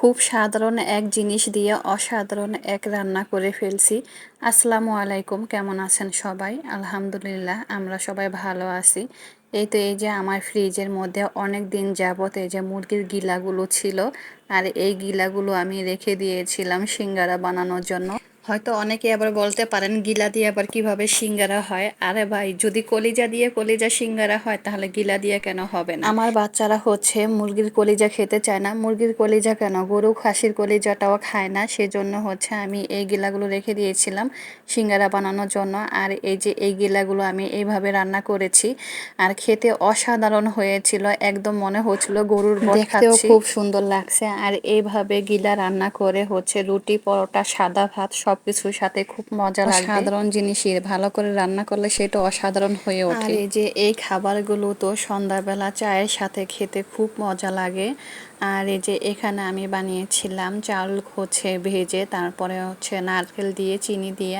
খুব সাধারণ এক জিনিস দিয়ে অসাধারণ এক রান্না করে ফেলছি। আসসালামু আলাইকুম, কেমন আছেন সবাই? আলহামদুলিল্লাহ, আমরা সবাই ভালো আছি। এই তো এই যে আমার ফ্রিজের মধ্যে অনেক দিন যাবত এই যে মুরগির গিলাগুলো ছিল, আর এই গিলাগুলো আমি রেখে দিয়েছিলাম সিঙ্গারা বানানোর জন্য। হয়তো অনেকে আবার বলতে পারেন গিলা দিয়ে আবার কীভাবে সিঙ্গারা হয়? আরে ভাই যদি কলিজা দিয়ে কলিজা সিঙ্গারা হয় তাহলে গিলা দিয়ে কেন হবে না? আমার বাচ্চারা হচ্ছে মুরগির কলিজা খেতে চায় না। মুরগির কলিজা কেন? গরু খাসির কলিজাটাও খায় না। সেজন্য হচ্ছে আমি এই গিলাগুলো রেখে দিয়েছিলাম সিঙ্গারা বানানোর জন্য। আর এই যে এই গিলাগুলো আমি এইভাবে রান্না করেছি আর খেতে অসাধারণ হয়েছিল। একদম মনে হচ্ছিল গরুর দেখতেও খুব সুন্দর লাগছে। আর এইভাবে গিলা রান্না করে হচ্ছে রুটি পরোটা সাদা ভাত সব সবকিছুর সাথে খুব মজা লাগে সাধারণ জিনিসই ভালো করে রান্না করলে সেটা অসাধারণ হয়ে ওঠে। এই যে এই খাবারগুলো তো সন্ধ্যাবেলা চায়ের সাথে খেতে খুব মজা লাগে। আর এই যে এখানে আমি বানিয়েছিলাম চাল হচ্ছে ভেজে তারপরে হচ্ছে নারকেল দিয়ে চিনি দিয়ে